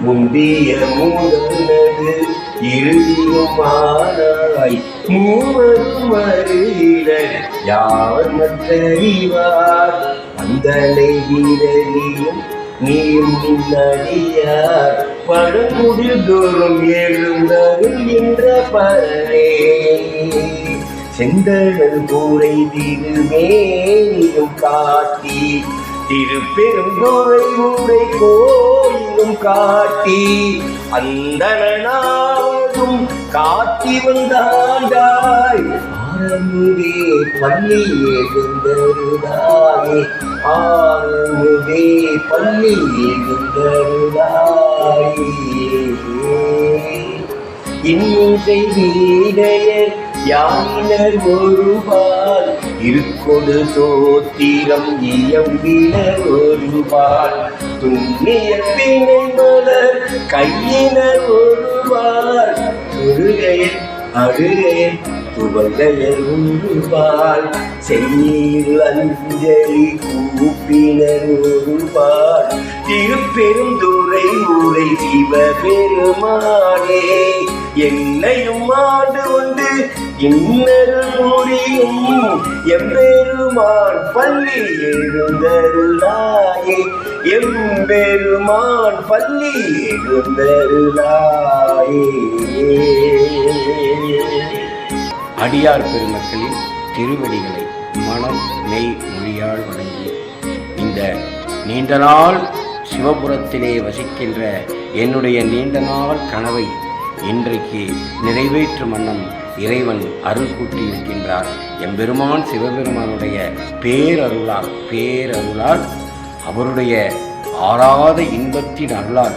முந்திய மூதனது இறுதியுமானாய் மூவரும் அறியில யாவர் மற்றறிவார்? அந்தனை வீரனியும் நீயும் நின்னடியார். பழமுடில் தோறும் எழுந்தருகின்ற பரணே செந்தழல் கூரை திருமேனியும் காட்டி திருப்பெருந்துறை ஊரை கோயில் காட்டி அந்தனாகும் காட்டி வந்தாண்டாய். ஆரமுதே பள்ளி எழுந்தருதாயே ஆரமுதே பள்ளி எழுந்தருதாயே இன்னும் வீடையர் யாயினர் ஒருபால் இருக்கொடு சோத்திரம் இயம்பினர் ஒருபால் துண்ணிய பிணை மலர் கையினர் ஒருபால் அழுகையர் அழுகையர் துவங்கையர் ஒருபால் சென்னீர் அஞ்சலி கூப்பினர் ஒருபால் திருப்பெருந்துறை ஊரை சிவபெருமானே என்னையும் ஆண்டு கொண்டு இன்னரு புரியும் எம்பெருமான் பள்ளி எழுந்தருளாயே எம்பெருமான் பள்ளி எழுந்தருளாயே அடியார் பெருமக்களின் திருவடிகளை மனம் மெய் மொழியால் வணங்கி இந்த நீண்ட நாள் சிவபுரத்திலே வசிக்கின்ற என்னுடைய நீண்ட நாள் கனவை இன்றைக்கு நிறைவேற்றும் வண்ணம் இறைவன் அருள் கூட்டியிருக்கின்றார். எம்பெருமான் சிவபெருமானுடைய பேரருளால் பேரருளால் அவருடைய ஆறாத இன்பத்தின் அருளால்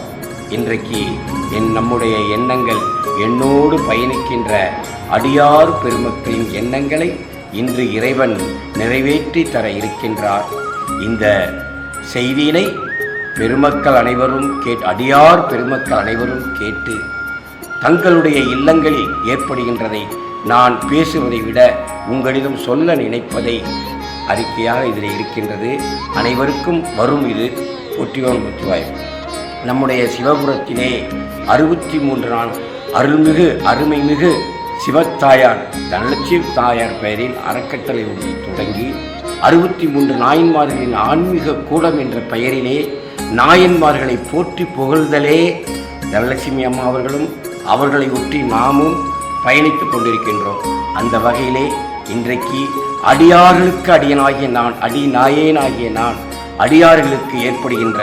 இன்றைக்கு என் நம்முடைய எண்ணங்கள் என்னோடு பயணிக்கின்ற அடியார் பெருமக்களின் எண்ணங்களை இன்று இறைவன் நிறைவேற்றி தர இருக்கின்றார். இந்த செய்தியினை பெருமக்கள் அனைவரும் கேட் அடியார் பெருமக்கள் அனைவரும் கேட்டு தங்களுடைய இல்லங்களில் ஏற்படுகின்றதை நான் பேசுவதை விட உங்களிடம் சொல்ல நினைப்பதை அறிக்கையாக இதில் இருக்கின்றது. அனைவருக்கும் வரும் இது ஒற்றியோன் முத்துவாய். நம்முடைய சிவபுரத்திலே அறுபத்தி மூன்று நாள் அருள்மிகு அருமைமிகு சிவத்தாயார் தனலட்சுமி தாயார் பெயரில் அறக்கட்டளை ஒன்று தொடங்கி அறுபத்தி மூன்று நாயன்மார்களின் ஆன்மீக கூடம் என்ற பெயரிலே நாயன்மார்களை போற்றி புகழ்தலே தனலட்சுமி அம்மா அவர்களும் அவர்களை ஒற்றி நாமும் பயணித்துக் கொண்டிருக்கின்றோம். அந்த வகையிலே இன்றைக்கு அடியார்களுக்கு அடியனாகிய நான் அடி நாயேனாகிய நான் அடியார்களுக்கு ஏற்படுகின்ற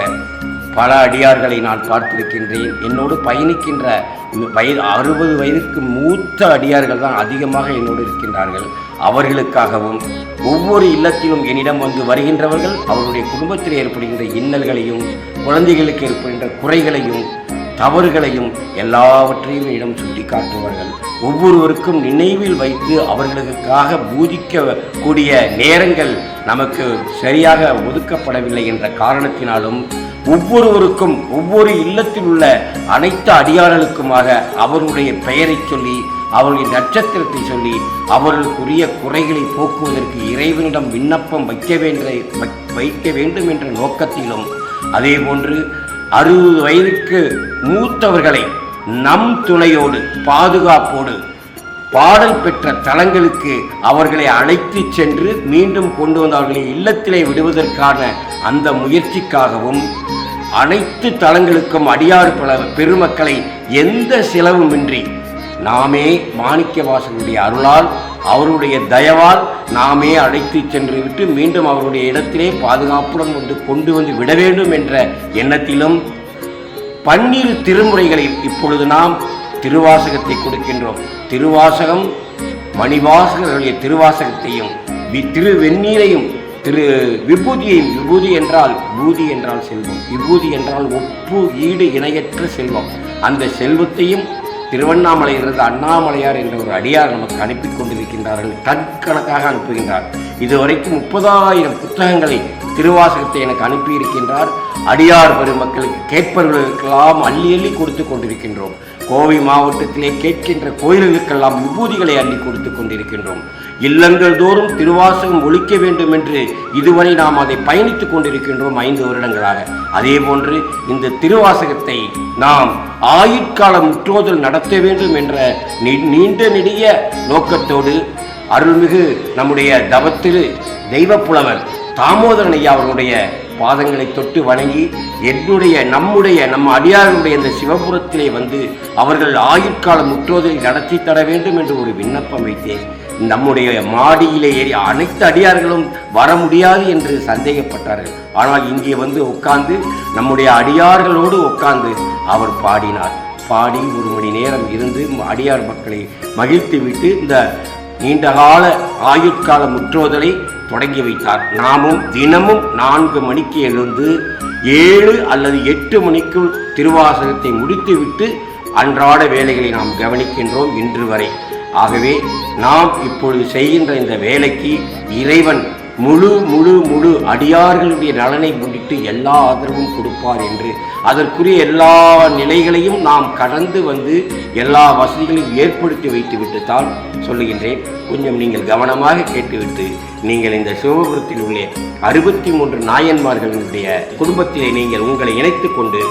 பல அடியார்களை நான் பார்த்திருக்கின்றேன். என்னோடு பயணிக்கின்ற வயது அறுபது வயதுக்கு மூத்த அடியார்கள் தான் அதிகமாக என்னோடு இருக்கின்றார்கள். அவர்களுக்காகவும் ஒவ்வொரு இல்லத்திலும் என்னிடம் வந்து வருகின்றவர்கள் அவருடைய குடும்பத்தில் ஏற்படுகின்ற இன்னல்களையும் குழந்தைகளுக்கு ஏற்படுகின்ற குறைகளையும் தவறுகளையும் எல்லாவற்றையும் இடம் சுட்டி காட்டுவார்கள் ஒவ்வொருவருக்கும் நினைவில் வைத்து அவர்களுக்காக பூஜிக்க கூடிய நேரங்கள் நமக்கு சரியாக ஒதுக்கப்படவில்லை என்ற காரணத்தினாலும் ஒவ்வொருவருக்கும் ஒவ்வொரு இல்லத்தில் உள்ள அனைத்து அடியாளர்களுக்குமாக அவருடைய பெயரைச் சொல்லி அவர்களின் நட்சத்திரத்தை சொல்லி அவர்களுக்குரிய குறைகளை போக்குவதற்கு இறைவனிடம் விண்ணப்பம் வைக்க வேண்ட வைக்க வேண்டும் என்ற நோக்கத்திலும் அதேபோன்று அறுபது வயதுக்கு மூத்தவர்களை நம் துணையோடு பாதுகாப்போடு பாடல் பெற்ற தலங்களுக்கு அவர்களை அழைத்து சென்று மீண்டும் கொண்டு வந்து அவர்களை இல்லத்திலே விடுவதற்கான அந்த முயற்சிக்காகவும் அனைத்து தலங்களுக்கும் அடியாறு பல பெருமக்களை எந்த செலவுமின்றி நாமே மாணிக்கவாசனுடைய அருளால் அவருடைய தயவால் நாமே அழைத்து சென்று விட்டு மீண்டும் அவருடைய இடத்திலே பாதுகாப்புடன் வந்து கொண்டு வந்து விட வேண்டும் என்ற எண்ணத்திலும் பன்னிரு திருமுறைகளை இப்பொழுது நாம் திருவாசகத்தை கொடுக்கின்றோம். திருவாசகம் மணிவாசகர்களுடைய திருவாசகத்தையும் வி- திரு வெந்நீரையும் திரு விபூதியையும் விபூதி என்றால் பூதி என்றால் செல்வம். விபூதி என்றால் ஒப்பு ஈடு இணையற்ற செல்வம். அந்த செல்வத்தையும் திருவண்ணாமலையிலிருந்து அண்ணாமலையார் என்ற ஒரு அடியார் நமக்கு அனுப்பி கொண்டிருக்கின்றார்கள் கணக்காக அனுப்புகின்றார். இதுவரைக்கும் முப்பதாயிரம் புத்தகங்களை திருவாசகத்தை எனக்கு அனுப்பியிருக்கின்றார். அடியார் பெருமக்களுக்கு கேட்பவர்களுக்கெல்லாம் அள்ளி அள்ளி கொடுத்து கொண்டிருக்கின்றோம். கோவை மாவட்டத்திலே கேட்கின்ற கோயில்களுக்கெல்லாம் விபூதிகளை அள்ளி கொடுத்து கொண்டிருக்கின்றோம். இல்லங்கள் தோறும் திருவாசகம் ஒழிக்க வேண்டும் என்று இதுவரை நாம் அதை பயணித்துக் கொண்டிருக்கின்றோம் ஐந்து வருடங்களாக. அதே போன்று இந்த திருவாசகத்தை நாம் ஆயுட்காலம் முற்றோதல் நடத்த வேண்டும் என்ற நீ- நீண்ட நெடிய நோக்கத்தோடு அருள்மிகு நம்முடைய தவத்திரு தெய்வப்புலவர் தாமோதரன் ஐயா அவர்களுடைய பாதங்களை தொட்டு வணங்கி என்னுடைய நம்முடைய நம்ம அடியார்களுடைய இந்த சிவபுரத்திலே வந்து அவர்கள் ஆயுட்கால முற்றோதலை நடத்தி தர வேண்டும் என்று ஒரு விண்ணப்பம் வைத்தேன். நம்முடைய மாடியிலே ஏறி அனைத்து அடியார்களும் வர முடியாது என்று சந்தேகப்பட்டார்கள். ஆனால் இங்கே வந்து உட்கார்ந்து நம்முடைய அடியார்களோடு உட்கார்ந்து அவர் பாடினார். பாடி ஒரு மணி நேரம் இருந்து அடியார் மக்களை மகிழ்த்திவிட்டு இந்த நீண்டகால ஆயுட்கால முற்றோதலை தொடங்கி வைத்தார். நாமும் தினமும் நான்கு மணிக்கு எழுந்து ஏழு அல்லது எட்டு மணிக்குள் திருவாசகத்தை முடித்துவிட்டு அன்றாட வேலைகளை நாம் கவனிக்கின்றோம் இன்று வரை. ஆகவே நாம் இப்பொழுது செய்கின்ற இந்த வேலைக்கு இறைவன் முழு முழு முழு அடியார்களுடைய நலனை முன்னிட்டு எல்லா ஆதரவும் கொடுப்பார் என்று அதற்குரிய எல்லா நிலைகளையும் நாம் கடந்து வந்து எல்லா வசதிகளையும் ஏற்படுத்தி வைத்துவிட்டு தான் சொல்லுகின்றேன். கொஞ்சம் நீங்கள் கவனமாக கேட்டுவிட்டு நீங்கள் இந்த சிவபுரத்தில் உள்ள அறுபத்தி மூன்று நாயன்மார்களுடைய குடும்பத்திலே நீங்கள் உங்களை இணைத்து கொண்டு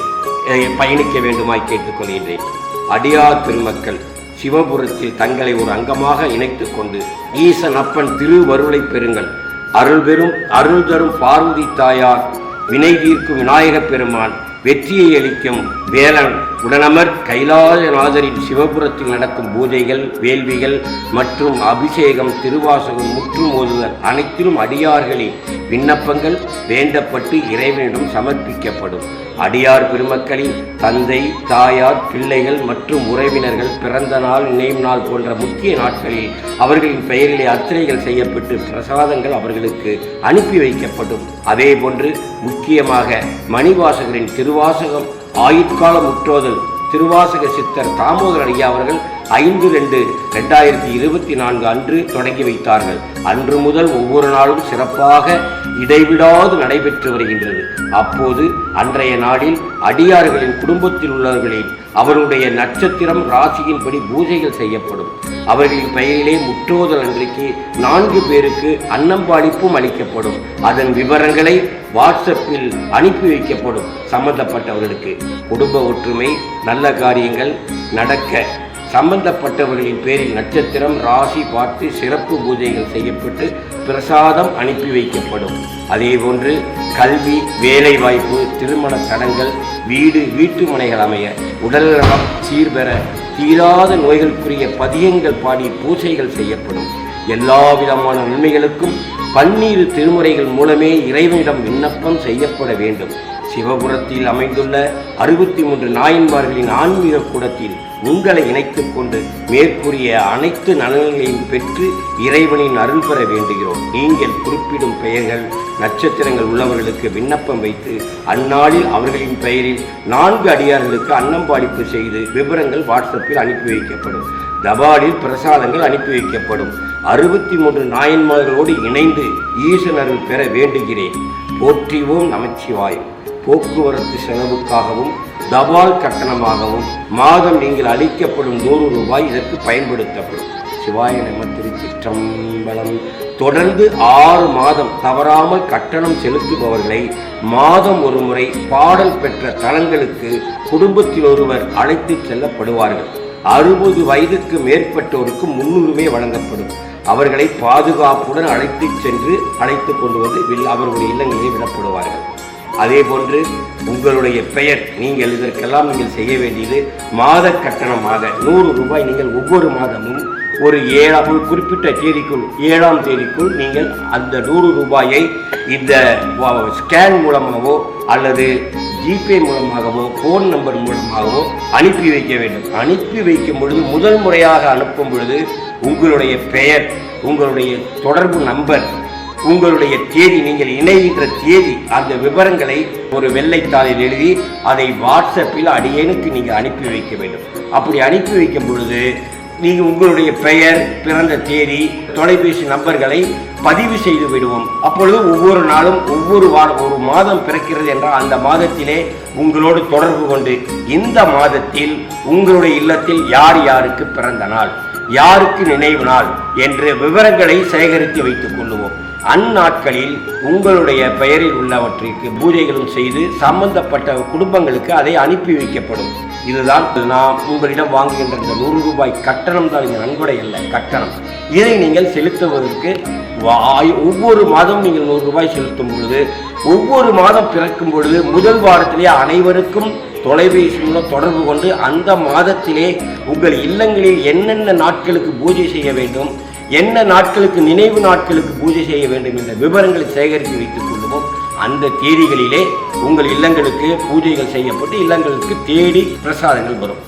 அஹ், பயணிக்க வேண்டுமாய் கேட்டுக்கொள்கின்றேன். அடியார் பெருமக்கள் சிவபுரத்தில் தங்களை ஒரு அங்கமாக இணைத்துக் கொண்டு ஈசன் அப்பன் திருவருளை பெறுங்கள். அருள் பெறும் அருள் தரும் பார்வதி தாயார் வினை தீர்க்கும் விநாயகப் பெருமான் வெற்றியை அளிக்கும் வேலன். உடனமர் கைலாசநாதரின் சிவபுரத்தில் நடக்கும் பூஜைகள் வேள்விகள் மற்றும் அபிஷேகம் திருவாசகம் முற்றும் ஓதுதல் அனைத்திலும் அடியார்களின் விண்ணப்பங்கள் வேண்டப்பட்டு இறைவனிடம் சமர்ப்பிக்கப்படும். அடியார் பெருமக்களின் தந்தை தாயார் பிள்ளைகள் மற்றும் உறவினர்கள் பிறந்த நாள் நினைவு நாள் போன்ற முக்கிய நாட்களில் அவர்களின் பெயரிலே அர்ச்சனைகள் செய்யப்பட்டு பிரசாதங்கள் அவர்களுக்கு அனுப்பி வைக்கப்படும். அதே போன்று முக்கியமாக மணிவாசகரின் திருவாசகம் ஆயுட்கால முற்றோதல் திருவாசக சித்தர் தாமோதர ஐயா அவர்கள் ஐந்து ரெண்டு ரெண்டாயிரத்தி இருபத்தி நான்கு அன்று தொடங்கி வைத்தார்கள். அன்று முதல் ஒவ்வொரு நாளும் சிறப்பாக இடைவிடாது நடைபெற்று வருகின்றது. அப்போது அன்றைய நாளில் அடியார்களின் குடும்பத்தில் உள்ளவர்களின் அவருடைய நட்சத்திரம் ராசியின்படி பூஜைகள் செய்யப்படும். அவர்களின் பெயரிலே முற்றோதல் அன்றைக்கு நான்கு பேருக்கு அன்னம்பாளிப்பும் அளிக்கப்படும். அதன் விவரங்களை வாட்ஸ்அப்பில் அனுப்பி வைக்கப்படும் சம்பந்தப்பட்டவர்களுக்கு. குடும்ப ஒற்றுமை நல்ல காரியங்கள் நடக்க சம்பந்தப்பட்டவர்களின் பேரில் நட்சத்திரம் ராசி பார்த்து சிறப்பு பூஜைகள் செய்யப்பட்டு பிரசாதம் அனுப்பி வைக்கப்படும். அதேபோன்று கல்வி வேலைவாய்ப்பு திருமண தடங்கள் வீடு வீட்டு மனைகள் அமைய உடல்நலம் சீர்பெற தீராத நோய்களுக்குரிய பதியங்கள் பாடி பூஜைகள் செய்யப்படும். எல்லா விதமான நன்மைகளுக்கும் பன்னீர் திருமுறைகள் மூலமே இறைவனிடம் விண்ணப்பம் செய்யப்பட வேண்டும். சிவபுரத்தில் அமைந்துள்ள அறுபத்தி மூன்று நாயன்மார்களின் ஆன்மீக கூடத்தில் உங்களை இணைத்துக் கொண்டு மேற்கூறிய அனைத்து நலன்களையும் பெற்று இறைவனின் அருள் பெற வேண்டுகிறோம். நீங்கள் குறிப்பிடும் பெயர்கள் நட்சத்திரங்கள் உள்ளவர்களுக்கு விண்ணப்பம் வைத்து அந்நாளில் அவர்களின் பெயரில் நான்கு அடியார்களுக்கு அன்னம்பாடிப்பு செய்து விவரங்கள் வாட்ஸ்அப்பில் அனுப்பி வைக்கப்படும். தபாலில் பிரசாதங்கள் அனுப்பி வைக்கப்படும். அறுபத்தி மூன்று நாயன்மார்களோடு இணைந்து ஈசன் அருள் பெற வேண்டுகிறேன். போற்றிவோம் நமச்சிவாயும். போக்குவரத்து செலவுக்காகவும் தபால் கட்டணமாகவும் மாதம் நீங்கள் அளிக்கப்படும் நூறு ரூபாய் இதற்கு பயன்படுத்தப்படும். சிவாய நம திருச்சிற்றம்பலம். தொடர்ந்து ஆறு மாதம் தவறாமல் கட்டணம் செலுத்துபவர்களை மாதம் ஒரு முறை பாடல் பெற்ற தலங்களுக்கு குடும்பத்தில் ஒருவர் அழைத்து செல்லப்படுவார்கள். அறுபது வயதுக்கு மேற்பட்டோருக்கு முன்னுரிமை வழங்கப்படும். அவர்களை பாதுகாப்புடன் அழைத்து சென்று அழைத்து கொண்டு வந்து வில் அவர்களுடைய இல்லங்களிலே விடப்படுவார்கள். அதே போன்று உங்களுடைய பெயர் நீங்கள் இதற்கெல்லாம் நீங்கள் செய்ய வேண்டியது மாத கட்டணமாக. நூறு ரூபாய் நீங்கள் ஒவ்வொரு மாதமும் ஒரு ஏழாம் ஒரு குறிப்பிட்ட தேதிக்குள் ஏழாம் தேதிக்குள் நீங்கள் அந்த நூறு ரூபாயை இந்த ஸ்கேன் மூலமாகவோ அல்லது ஜிபே மூலமாகவோ ஃபோன் நம்பர் மூலமாகவோ அனுப்பி வைக்க வேண்டும். அனுப்பி வைக்கும் பொழுது முதல் முறையாக அனுப்பும் பொழுது உங்களுடைய பெயர் உங்களுடைய தொடர்பு நம்பர் உங்களுடைய தேதி நீங்கள் இணைகின்ற தேதி அந்த விவரங்களை ஒரு வெள்ளைத்தாளில் எழுதி அதை வாட்ஸ்அப்பில் அடியேனுக்கு நீங்கள் அனுப்பி வைக்க வேண்டும். அப்படி அனுப்பி வைக்கும் பொழுது நீங்கள் உங்களுடைய பெயர் பிறந்த தேதி தொலைபேசி நம்பர்களை பதிவு செய்து விடுவோம். அப்பொழுது ஒவ்வொரு நாளும் ஒவ்வொரு வாரம் ஒரு மாதம் பிறக்கிறது என்றால் அந்த மாதத்திலே உங்களோடு தொடர்பு கொண்டு இந்த மாதத்தில் உங்களுடைய இல்லத்தில் யார் யாருக்கு பிறந்த நாள் யாருக்கு நினைவு நாள் என்ற விவரங்களை சேகரித்து வைத்துக் கொள்ளுவோம். அந்நாட்களில் உங்களுடைய பெயரில் உள்ளவற்றிற்கு பூஜைகளும் செய்து சம்பந்தப்பட்ட குடும்பங்களுக்கு அதை அனுப்பி வைக்கப்படும். இதுதான் நாம் உங்களிடம் வாங்குகின்ற இந்த நூறு ரூபாய் கட்டணம் தான் இந்த நன்கொடை அல்ல கட்டணம். இதை நீங்கள் செலுத்துவதற்கு வாய் ஒவ்வொரு மாதம் நீங்கள் நூறு ரூபாய் செலுத்தும் பொழுது ஒவ்வொரு மாதம் பிறக்கும் பொழுது முதல் வாரத்திலே அனைவருக்கும் தொலைபேசி மூலம் தொடர்பு கொண்டு அந்த மாதத்திலே உங்கள் இல்லங்களில் என்னென்ன நாட்களுக்கு பூஜை செய்ய வேண்டும் என்ன நாட்களுக்கு நினைவு நாட்களுக்கு பூஜை செய்ய வேண்டும் என்ற விவரங்களை சேகரித்து வைத்துக் கொள்வோம் அந்த தேதிகளிலே உங்கள் இல்லங்களுக்கு பூஜைகள் செய்யப்பட்டு இல்லங்களுக்கு தேடி பிரசாதங்கள் வரும்.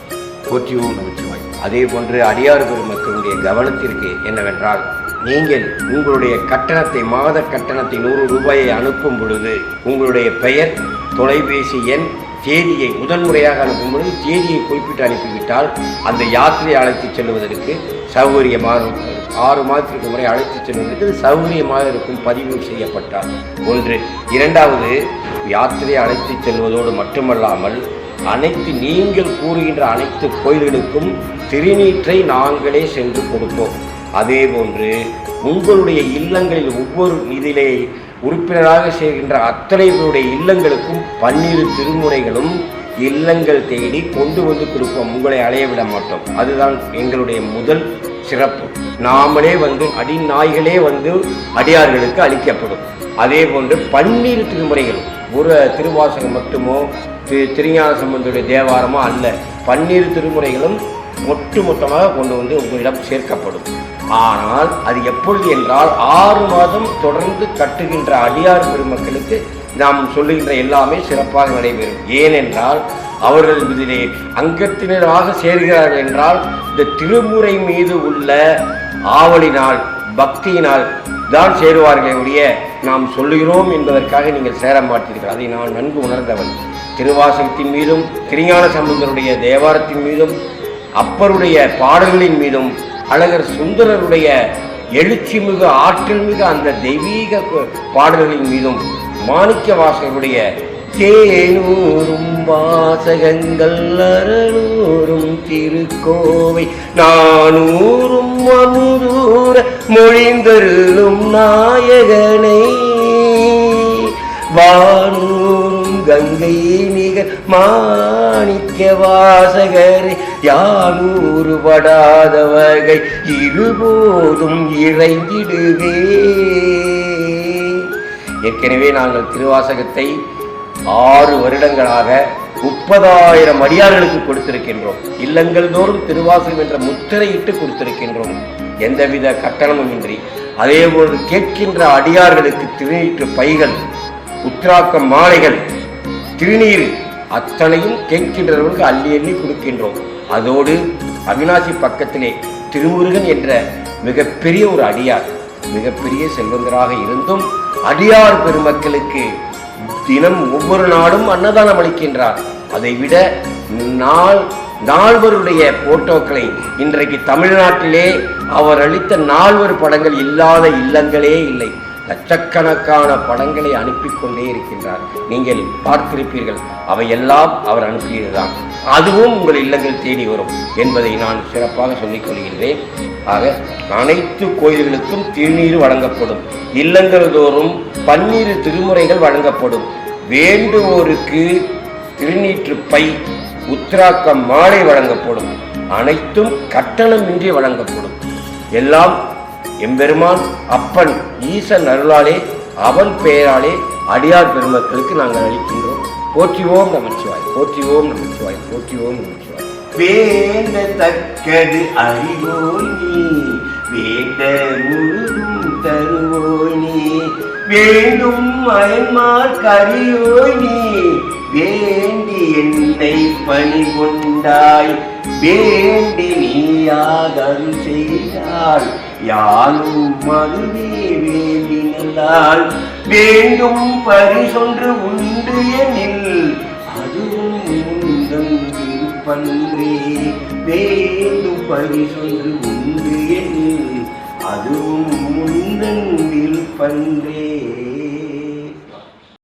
போற்றியோம் நமச்சிவாய். அதே போன்று அடியாறு பெருமக்களுடைய கவனத்திற்கு என்னவென்றால் நீங்கள் உங்களுடைய கட்டணத்தை மாத கட்டணத்தை நூறு ரூபாயை அனுப்பும் பொழுது உங்களுடைய பெயர் தொலைபேசி எண் தேதியை முதல் முறையாக அனுப்பும் பொழுது தேதியை குறிப்பிட்டு அனுப்பிவிட்டால் அந்த யாத்திரை அழைத்துச் செல்வதற்கு சௌகரியமாக இருக்கும். ஆறு மாதத்திற்கு முறை அழைத்துச் செல்வதற்கு சௌகரியமாக இருக்கும் பதிவு செய்யப்பட்டார். ஒன்று. இரண்டாவது யாத்திரை அழைத்துச் செல்வதோடு மட்டுமல்லாமல் அனைத்து நீங்கள் கூறுகின்ற அனைத்து கோயில்களுக்கும் திருநீற்றை நாங்களே சென்று கொடுப்போம். அதே போன்று உங்களுடைய இல்லங்களில் ஒவ்வொரு இதிலே உறுப்பினராக சேர்கின்ற அத்தனை இல்லங்களுக்கும் பன்னிரு திருமுறைகளும் இல்லங்கள் தேடி கொண்டு வந்து கொடுப்போம். உங்களை அலைய விட மாட்டோம். அதுதான் எங்களுடைய முதல் சிறப்பு. நாமளே வந்து அடிநாய்களே வந்து அடியார்களுக்கு அளிக்கப்படும். அதே போன்று பன்னீர் திருமுறைகள் ஒரு திருவாசகம் மட்டுமோ திரு திருஞான சம்பந்தருடைய தேவாரமோ அல்ல பன்னீர் திருமுறைகளும் ஒட்டு மொத்தமாக கொண்டு வந்து உங்களிடம் சேர்க்கப்படும். ஆனால் அது எப்பொழுது என்றால் ஆறு மாதம் தொடர்ந்து கட்டுகின்ற அடியார் பெருமக்களுக்கு நாம் சொல்லுகின்ற எல்லாமே சிறப்பாக நடைபெறும். ஏனென்றால் அவர்கள் இதிலே அங்கத்தினராக சேர்கிறார்கள் என்றால் இந்த திருமுறை மீது உள்ள ஆவலினால் பக்தியினால் தான் சேருவார்களே ஒழிய நாம் சொல்லுகிறோம் என்பதற்காக நீங்கள் சேர மாட்டீர்கள். அதை நான் நன்கு உணர்ந்தவன். திருவாசகத்தின் மீதும் திருஞான சம்பந்தருடைய தேவாரத்தின் மீதும் அப்பருடைய பாடல்களின் மீதும் அழகர் சுந்தரருடைய எழுச்சி மிகு ஆற்றல் மிகு அந்த தெய்வீக பாடல்களின் மீதும் மாணிக்க வாசகருடைய தேனூரும் வாசகங்கள் அறநூறும் திருக்கோவை. நானூறும் அமுதூர மொழிந்தருளும் நாயகனை. வானூரும் கங்கை நிகர் மாணிக்க வாசகரை. யானூறு படாத வகை இருபோதும் இறங்கிடுவே. ஏற்கனவே நாங்கள் திருவாசகத்தை ஆறு வருடங்களாக முப்பதாயிரம் அடியார்களுக்கு கொடுத்திருக்கின்றோம். இல்லங்கள் தோறும் திருவாசகம் என்ற முத்திரையிட்டு கொடுத்திருக்கின்றோம். எந்தவித கட்டணமும் இன்றி. அதேபோல் கேட்கின்ற அடியார்களுக்கு திருநீற்று பைகள் உத்ராக்க மாலைகள் திருநீர் அத்தனையும் கேட்கின்றவர்களுக்கு அள்ளி அள்ளி கொடுக்கின்றோம். அதோடு அவினாசி பக்கத்திலே திருமுருகன் என்ற மிகப்பெரிய ஒரு அடியார் மிகப்பெரிய செல்வந்தராக இருந்தும் அடியார் பெருமக்களுக்கு தினம் ஒவ்வொரு நாளும் அன்னதானம் அளிக்கின்றார். அதை விட நாள் நால்வருடைய போட்டோக்களை இன்றைக்கு தமிழ்நாட்டிலே அவர் அளித்த நால்வர் படங்கள் இல்லாத இல்லங்களே இல்லை. லட்சக்கணக்கான படங்களை அனுப்பி கொண்டே இருக்கின்றார். நீங்கள் பார்த்திருப்பீர்கள் அவையெல்லாம் அவர் அனுப்பியதுதான். அதுவும் உங்கள் இல்லங்கள் தேடி வரும் என்பதை நான் சிறப்பாக சொல்லிக் கொள்கின்றேன். ஆக அனைத்து கோயில்களுக்கும் திருநீர் வழங்கப்படும். இல்லங்கள் தோறும் பன்னீர் திருமுறைகள் வழங்கப்படும். வேண்டுவோருக்கு திருநீற்று பை உத்ராக்க மாலை வழங்கப்படும். அனைத்தும் கட்டணமின்றி வழங்கப்படும். எல்லாம் எம்பெருமான் அப்பன் ஈசன் அருளாலே அவன் பெயராலே அடியார் பெருமக்களுக்கு நாங்கள் அளிக்கின்றோம். போற்றிவோம் நமச்சிவாய் போற்றிவோம் நமச்சிவாய் போற்றிவோம் நமச்சிவாய். வேண்டத்தக்கது அறிவோய் நீ வேண்ட முழுதும் தருவோய் நீ வேண்டும் அயன்மார் கரியோய் நீ வேண்டி என்னை பணி கொண்டாய் வேண்டி நீயாக செய்தாள் யாரும் அதுவே வேண்டினால் வேண்டும் பரிசொன்று உண்டு எனில் அதுவும் உந்தன் விருப்பன்றே. வேண்டும் பரிசொன்று உண்டு எனில் அதுவும் முந்தன் விருப்பன்றே.